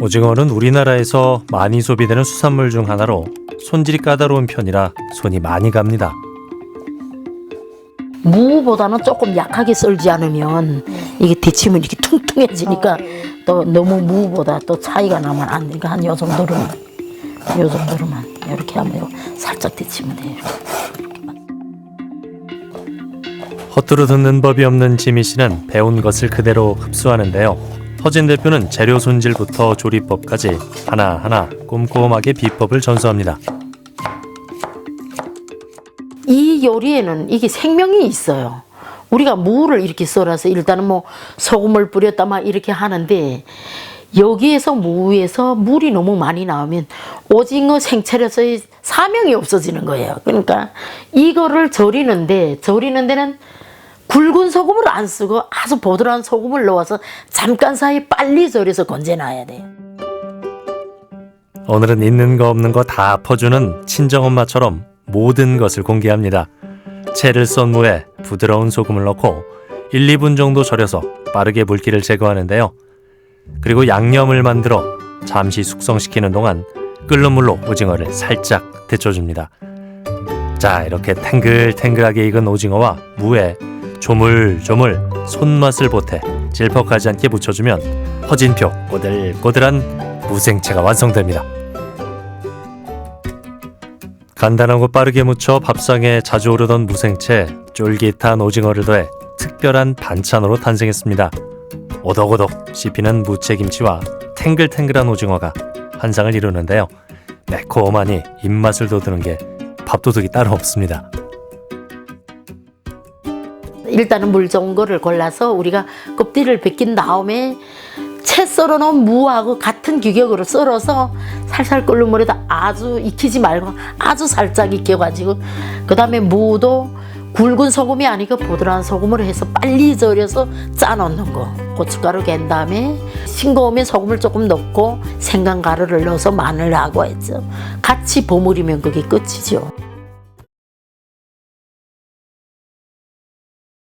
오징어는 우리나라에서 많이 소비되는 수산물 중 하나로 손질이 까다로운 편이라 손이 많이 갑니다. 무보다는 조금 약하게 썰지 않으면 이게 데치면 이렇게 퉁퉁해지니까 또 너무 무보다 또 차이가 나면 안 되니까 한 요 정도로만 요 정도로만 이렇게 하면 요 살짝 데치면 돼요. 허투루 듣는 법이 없는 지미 씨는 배운 것을 그대로 흡수하는데요. 허진 대표는 재료 손질부터 조리법까지 하나하나 꼼꼼하게 비법을 전수합니다. 이 요리에는 이게 생명이 있어요. 우리가 무를 이렇게 썰어서 일단은 뭐 소금을 뿌렸다 막 이렇게 하는데 여기에서 무에서 물이 너무 많이 나오면 오징어 생채로서의 사명이 없어지는 거예요. 그러니까 이거를 절이는데 절이는 데는 굵은 소금을 안 쓰고 아주 보드라운 소금을 넣어서 잠깐 사이 빨리 절여서 건져놔야 돼요. 오늘은 있는 거 없는 거 다 퍼주는 친정엄마처럼 모든 것을 공개합니다. 채를 썬 무에 부드러운 소금을 넣고 1, 2분 정도 절여서 빠르게 물기를 제거하는데요. 그리고 양념을 만들어 잠시 숙성시키는 동안 끓는 물로 오징어를 살짝 데쳐줍니다. 자, 이렇게 탱글탱글하게 익은 오징어와 무에 조물조물 손맛을 보태 질퍽하지 않게 묻혀주면 허진표 꼬들꼬들한 무생채가 완성됩니다. 간단하고 빠르게 무쳐 밥상에 자주 오르던 무생채, 쫄깃한 오징어를 더해 특별한 반찬으로 탄생했습니다. 오덕오덕 씹히는 무채김치와 탱글탱글한 오징어가 환상을 이루는데요. 매콤하니 입맛을 돋우는 게 밥도둑이 따로 없습니다. 일단은 물 좋은 거를 골라서 우리가 껍질을 벗긴 다음에 채 썰어 놓은 무하고 같은 규격으로 썰어서 살살 끓는 물에다 아주 익히지 말고 아주 살짝 익혀가지고 그 다음에 무도 굵은 소금이 아니고 보드라운 소금으로 해서 빨리 절여서 짜 놓는 거. 고춧가루 갠 다음에 싱거우면 소금을 조금 넣고 생강가루를 넣어서 마늘하고 했죠. 같이 버무리면 그게 끝이죠